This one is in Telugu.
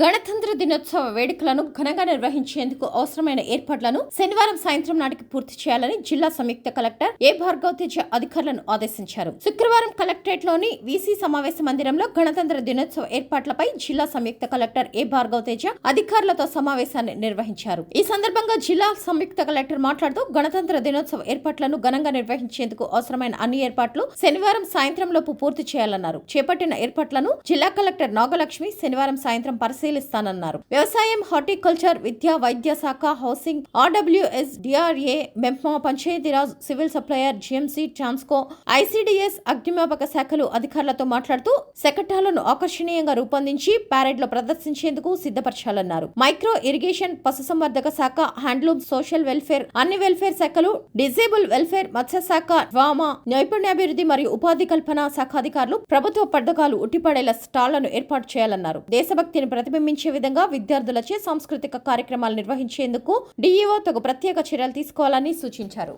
గణతంత్ర దినోత్సవ వేడుకలను ఘనంగా నిర్వహించేందుకు అవసరమైన ఏర్పాట్లను శనివారం సాయంత్రం నాటికి పూర్తి చేయాలని జిల్లా సంయుక్త కలెక్టర్ ఏ భార్గవ్ తేజ అధికారులను ఆదేశించారు. శుక్రవారం కలెక్టరేట్లోని వీసీ సమావేశ మందిరంలో గణతంత్ర దినోత్సవ ఏర్పాట్లపై జిల్లా సంయుక్త కలెక్టర్ ఏ భార్గవ్ తేజ అధికారులతో సమావేశాన్ని నిర్వహించారు. ఈ సందర్భంగా జిల్లా సంయుక్త కలెక్టర్ మాట్లాడుతూ గణతంత్ర దినోత్సవ ఏర్పాట్లను ఘనంగా నిర్వహించేందుకు అవసరమైన అన్ని ఏర్పాట్లు శనివారం సాయంత్రం లోపు పూర్తి చేయాలన్నారు. చేపట్టిన ఏర్పాట్లను జిల్లా కలెక్టర్ నాగలక్ష్మి శనివారం సాయంత్రం పరిశీలిస్తానన్నారు. వ్యవసాయం హార్టికల్చర్ విద్య వైద్య శాఖ housing RWS DRA MEPMA Panchayati Raj civil supplier GMC Transco ICDS అగ్నిమాపక శాఖలు అధికారులతో మాట్లాడుతూ శకటాలను ఆకర్షణీయంగా రూపొందించి ప్యారెడ్లో ప్రదర్శించేందుకు సిద్ధపరచాలన్నారు. మైక్రో ఇరిగేషన్ పశుసంవర్ధక శాఖ హ్యాండ్లూమ్ సోషల్ వెల్ఫేర్ అన్ని వెల్ఫేర్ శాఖలు డిజేబుల్ వెల్ఫేర్ మత్స్య శాఖ డ్వామా నైపుణ్యాభివృద్ధి మరియు ఉపాధి కల్పన శాఖ అధికారులు ప్రభుత్వ పథకాలు ఉట్టిపడేలా స్టాళ్ళను ఏర్పాటు చేయాలన్నారు. దేశభక్తిని ప్రతిబింబించే విధంగా విద్యార్థులచే సాంస్కృతిక కార్యక్రమాలు నిర్వహించేందుకు డీఈఓ తగు ప్రత్యేక చర్యలు తీసుకోవాలని సూచించారు.